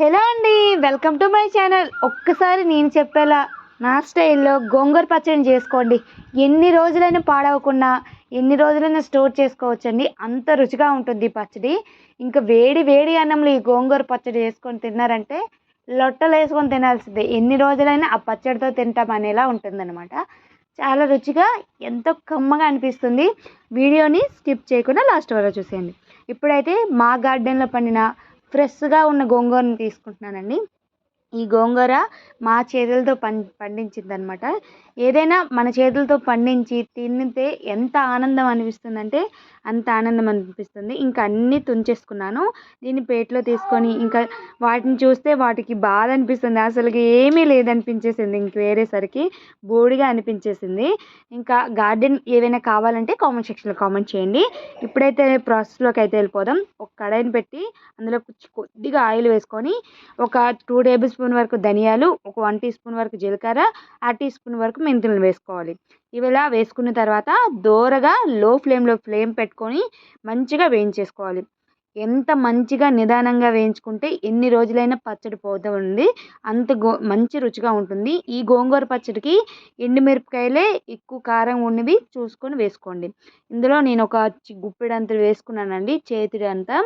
Hello అండి welcome to my channel. ఒక్కసారి నేను చెప్పేలా నా స్టైల్లో గోంగూర పచ్చడిని చేసుకోండి. ఎన్ని రోజులైనా పాడవకుండా ఎన్ని రోజులైనా స్టోర్ చేసుకోవచ్చండి. అంత రుచిగా ఉంటుంది ఈ పచ్చడి. ఇంకా వేడి వేడి అన్నంలో ఈ గోంగూర పచ్చడి చేసుకొని తిన్నారంటే లొట్టలు వేసుకొని తినాల్సిందే. ఎన్ని రోజులైనా ఆ పచ్చడితో తింటాం అనేలా ఉంటుందన్నమాట. చాలా రుచిగా ఎంతో కమ్మగా అనిపిస్తుంది. వీడియోని స్కిప్ చేయకుండా లాస్ట్ వరకు చూసేయండి. ఇప్పుడైతే మా గార్డెన్లో పండిన ఫ్రెష్గా ఉన్న గోంగూరని తీసుకుంటున్నానండి. ఈ గోంగూర మా చేతులతో పం పండించింది అనమాట ఏదైనా మన చేతులతో పండించి తింటే ఎంత ఆనందం అనిపిస్తుందంటే అంత ఆనందం అనిపిస్తుంది. ఇంకా అన్నీ తుంచేసుకున్నాను. దీన్ని ప్లేట్లో తీసుకొని ఇంకా వాటిని చూస్తే వాటికి బాధ అనిపిస్తుంది. అసలు ఏమీ లేదనిపించేసింది. ఇంక వేరేసరికి బోడిగా అనిపించేసింది. ఇంకా గార్డెన్ ఏవైనా కావాలంటే కామెంట్ సెక్షన్లో కామెంట్ చేయండి. ఇప్పుడైతే ప్రాసెస్లోకి అయితే వెళ్ళిపోదాం. ఒక కడాయిని పెట్టి అందులో కొద్దిగా ఆయిల్ వేసుకొని ఒక టూ టేబుల్ స్పూన్ వరకు ధనియాలు ఒక వన్ టీ స్పూన్ వరకు జీలకర్ర ఆ టీ స్పూన్ వరకు మెంతులను వేసుకోవాలి. ఇవిలా వేసుకున్న తర్వాత దోరగా లో ఫ్లేమ్లో ఫ్లేమ్ పెట్టుకొని మంచిగా వేయించేసుకోవాలి. ఎంత మంచిగా నిదానంగా వేయించుకుంటే ఎన్ని రోజులైనా పచ్చడి పోతుంది అంత గో మంచి రుచిగా ఉంటుంది. ఈ గోంగూర పచ్చడికి ఎండుమిరపకాయలే ఎక్కువ కారం ఉన్నవి చూసుకొని వేసుకోండి. ఇందులో నేను ఒక గుప్పెడంత వేసుకున్నానండి. చేతిడంతా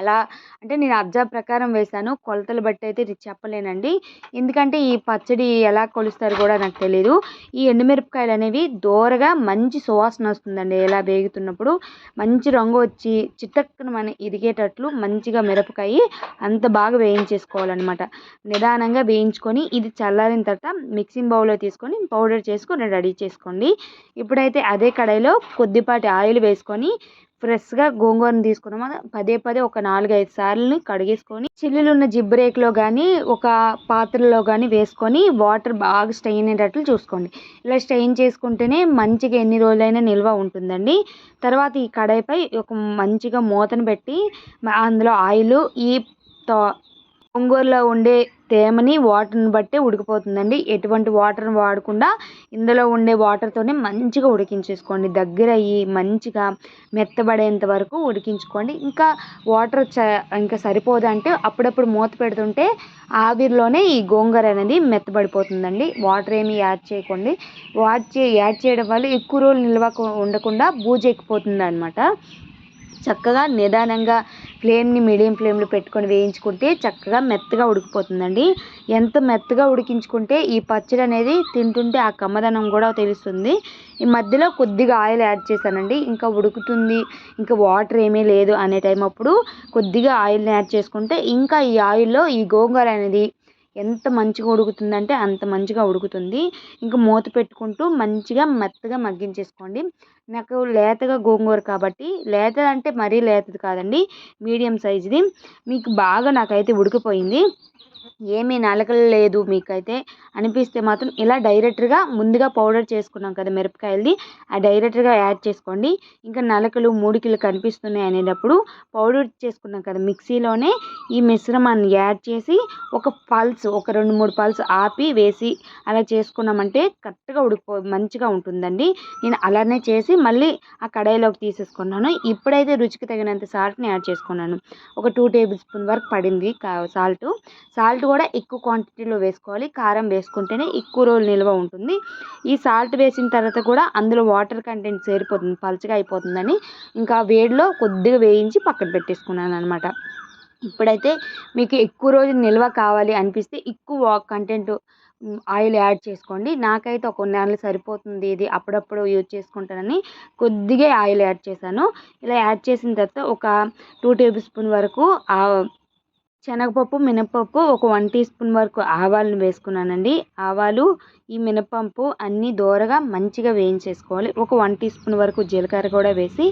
అలా అంటే నేను అబ్జా ప్రకారం వేసాను కొలతలు బట్టి అయితే ఇది చెప్పలేనండి. ఎందుకంటే ఈ పచ్చడి ఎలా కొలుస్తారు కూడా నాకు తెలియదు ఈ ఎండుమిరపకాయలు అనేవి దోరగా మంచి సువాసన వస్తుందండి. ఎలా వేగుతున్నప్పుడు మంచి రంగు వచ్చి చిట్టక్కున మన ఇరిగేటట్లు మంచిగా మిరపకాయ అంత బాగా వేయించేసుకోవాలన్నమాట. నిదానంగా వేయించుకొని ఇది చల్లారిన తర్వాత మిక్సింగ్ బౌల్లో తీసుకొని పౌడర్ చేసుకొని రెడీ చేసుకోండి. ఇప్పుడైతే అదే కడాయిలో కొద్దిపాటి ఆయిల్ వేసుకొని ఫ్రెష్గా గోంగూరను తీసుకున్నాము పదే పదే ఒక నాలుగైదు సార్లు కడిగేసుకొని చిల్లులు ఉన్న జిబ్బరేక్లో కానీ ఒక పాత్రలో కానీ వేసుకొని వాటర్ బాగా స్టెయిన్ అయ్యేటట్లు చూసుకోండి. ఇలా స్టెయిన్ చేసుకుంటేనే మంచిగా ఎన్ని రోజులైనా నిల్వ ఉంటుందండి. తర్వాత ఈ కడాయిపై ఒక మంచిగా మూతను పెట్టి అందులో ఆయిల్ ఈ తో గోంగూరలో ఉండే తేమని వాటర్ని బట్టే ఉడికిపోతుందండి. ఎటువంటి వాటర్ని వాడకుండా ఇందులో ఉండే వాటర్తోనే మంచిగా ఉడికించేసుకోండి. దగ్గర అయ్యి మంచిగా మెత్తబడేంత వరకు ఉడికించుకోండి. ఇంకా వాటర్ చ ఇంకా సరిపోదంటే అప్పుడప్పుడు మూత పెడుతుంటే ఆవిరిలోనే ఈ గోంగూర అనేది మెత్తబడిపోతుందండి. వాటర్ ఏమి యాడ్ చేయకండి. వాట్ చే యాడ్ చేయడం వల్ల ఎక్కువ రోజులు నిల్వ ఉండకుండా బూజెక్కిపోతుంది అనమాట చక్కగా నిదానంగా ఫ్లేమ్ని మీడియం ఫ్లేమ్లో పెట్టుకొని వేయించుకుంటే చక్కగా మెత్తగా ఉడికిపోతుందండి. ఎంత మెత్తగా ఉడికించుకుంటే ఈ పచ్చడి అనేది తింటుంటే ఆ కమ్మదనం కూడా తెలుస్తుంది. ఈ మధ్యలో కొద్దిగా ఆయిల్ యాడ్ చేశానండి. ఇంకా ఉడుకుతుంది ఇంకా వాటర్ ఏమీ లేదు అనే టైం అప్పుడు కొద్దిగా ఆయిల్ని యాడ్ చేసుకుంటే ఇంకా ఈ ఆయిల్లో ఈ గోంగూర అనేది ఎంత మంచిగా ఉడుకుతుందంటే అంత మంచిగా ఉడుకుతుంది. ఇంకా మూత పెట్టుకుంటూ మంచిగా మెత్తగా మగ్గించేసుకోండి. నాకు లేతగా గోంగూర కాబట్టి లేత అంటే మరీ లేతది కాదండి మీడియం సైజుది. మీకు బాగా నాకైతే ఉడికిపోయింది. ఏమీ నలకలు లేదు మీకైతే. అనిపిస్తే మాత్రం ఇలా డైరెక్ట్గా ముందుగా పౌడర్ చేసుకున్నాం కదా మిరపకాయలది ఆ డైరెక్ట్గా యాడ్ చేసుకోండి. ఇంకా నలకలు మూడికిలు కనిపిస్తున్నాయి అనేటప్పుడు పౌడర్ చేసుకున్నాం కదా మిక్సీలోనే ఈ మిశ్రమాన్ని యాడ్ చేసి ఒక పల్స్ ఒక రెండు మూడు పల్స్ ఆపి వేసి అలా చేసుకున్నామంటే కరెక్ట్గా ఉడికిపో మంచిగా ఉంటుందండి. నేను అలానే చేసి మళ్ళీ ఆ కడాయిలోకి తీసేసుకున్నాను. ఇప్పుడైతే రుచికి తగినంత సాల్ట్ని యాడ్ చేసుకున్నాను. ఒక టూ టేబుల్ స్పూన్ వరకు పడింది సాల్ట్ సాల్ట్. సాల్ట్ కూడా ఎక్కువ క్వాంటిటీలో వేసుకోవాలి. కారం వేసుకుంటేనే ఎక్కువ రోజులు నిల్వ ఉంటుంది. ఈ సాల్ట్ వేసిన తర్వాత కూడా అందులో వాటర్ కంటెంట్ చేరిపోతుంది పలుచగా అయిపోతుందని. ఇంకా వేడిలో కొద్దిగా వేయించి పక్కన పెట్టేసుకున్నాను అనమాట ఇప్పుడైతే మీకు ఎక్కువ రోజులు నిల్వ కావాలి అనిపిస్తే ఎక్కువ కంటెంట్ ఆయిల్ యాడ్ చేసుకోండి. నాకైతే ఒక నెల సరిపోతుంది ఇది అప్పుడప్పుడు యూజ్ చేసుకుంటానని కొద్దిగా ఆయిల్ యాడ్ చేశాను. ఇలా యాడ్ చేసిన తర్వాత ఒక టూ టేబుల్ స్పూన్ వరకు శనగపప్పు మినపప్పు ఒక వన్ టీ స్పూన్ వరకు ఆవాలను వేసుకున్నానండి. ఆవాలు ఈ మినపప్పు అన్నీ దోరగా మంచిగా వేయించేసుకోవాలి. ఒక వన్ టీ స్పూన్ వరకు జీలకర్ర కూడా వేసి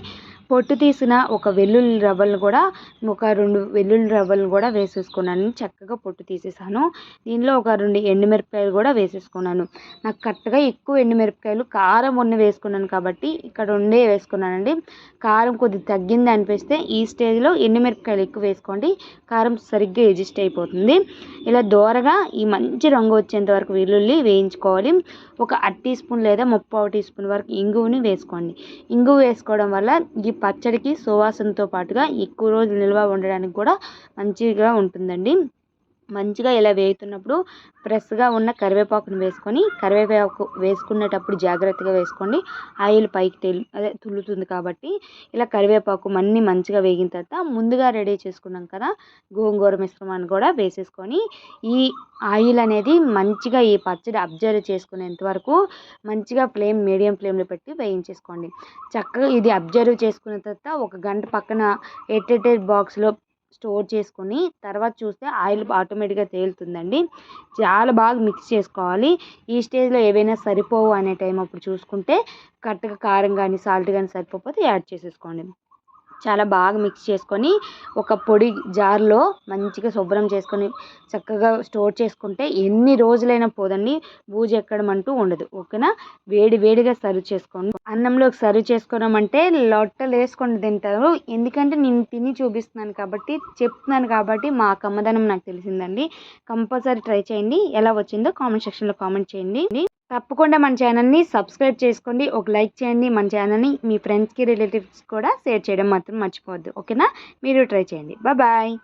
పొట్టు తీసిన ఒక వెల్లుల్లి రవ్వలు కూడా ఒక రెండు వెల్లుల్లి రవ్వలు కూడా వేసేసుకున్నాను. చక్కగా పొట్టు తీసేసాను. దీనిలో ఒక రెండు ఎండుమిరపకాయలు కూడా వేసేసుకున్నాను. నాకు కరెక్ట్గా ఎక్కువ ఎండుమిరపకాయలు కారం ఉన్న వేసుకున్నాను కాబట్టి ఇక్కడ ఉండే వేసుకున్నానండి. కారం కొద్ది తగ్గింది అనిపిస్తే ఈ స్టేజ్లో ఎండుమిరపకాయలు ఎక్కువ వేసుకోండి. కారం సరిగ్గా ఎడ్జస్ట్ అయిపోతుంది. ఇలా దోరగా ఈ మంచి రంగు వచ్చేంత వరకు వెల్లుల్లి వేయించుకోవాలి. ఒక అర టీ స్పూన్ లేదా ముప్పావు టీ స్పూన్ వరకు ఇంగువని వేసుకోండి. ఇంగువ వేసుకోవడం వల్ల ఈ పచ్చడికి సువాసనతో పాటుగా ఎక్కువ రోజులు నిల్వ ఉండడానికి కూడా మంచిగా ఉంటుందండి. మంచిగా ఇలా వేగుతున్నప్పుడు ఫ్రెష్గా ఉన్న కరివేపాకును వేసుకొని కరివేపాకు వేసుకునేటప్పుడు జాగ్రత్తగా వేసుకోండి. ఆయిల్ పైకి తెలు అదే తుల్లుతుంది కాబట్టి ఇలా కరివేపాకు అన్నీ మంచిగా వేగిన తర్వాత ముందుగా రెడీ చేసుకున్నాం కదా గోంగూర మిశ్రమాన్ని కూడా వేసేసుకొని ఈ ఆయిల్ అనేది మంచిగా ఈ పచ్చడి అబ్జర్వ్ చేసుకునేంత వరకు మంచిగా ఫ్లేమ్ మీడియం ఫ్లేమ్లో పెట్టి వేయించేసుకోండి. చక్కగా ఇది అబ్జర్వ్ చేసుకున్న తర్వాత ఒక గంట పక్కన ఎయిట్ బాక్స్లో స్టోర్ చేసుకొని తర్వాత చూస్తే ఆయిల్ ఆటోమేటిక్గా తేలుతుందండి. చాలా బాగా మిక్స్ చేసుకోవాలి. ఈ స్టేజ్లో ఏవైనా సరిపోవు అనే టైం అప్పుడు చూసుకుంటే కరెక్ట్గా కారం కానీ సాల్ట్ కానీ సరిపోతే యాడ్ చేసేసుకోండి. చాలా బాగా మిక్స్ చేసుకొని ఒక పొడి జార్లో మంచిగా శుభ్రం చేసుకొని చక్కగా స్టోర్ చేసుకుంటే ఎన్ని రోజులైనా పోదండి. బూజు ఎక్కడం అంటూ ఉండదు. ఓకేనా? వేడి వేడిగా సర్వ్ చేసుకోండి. అన్నంలోకి సర్వ్ చేసుకోవడం లొట్టలు వేసుకొని తింటారు. ఎందుకంటే నేను తిని చూపిస్తున్నాను కాబట్టి చెప్తున్నాను కాబట్టి మా కమ్మదనం నాకు తెలిసిందండి. కంపల్సరీ ట్రై చేయండి. ఎలా వచ్చిందో కామెంట్ సెక్షన్లో కామెంట్ చేయండి. తప్పకుండా మన ఛానల్ని సబ్స్క్రైబ్ చేసుకోండి ఒక లైక్ చేయండి మన ఛానల్ని మీ ఫ్రెండ్స్కి రిలేటివ్స్ కూడా షేర్ చేయడం మాత్రం మర్చిపోవద్దు. ఓకేనా? మీరు ట్రై చేయండి. బాయ్.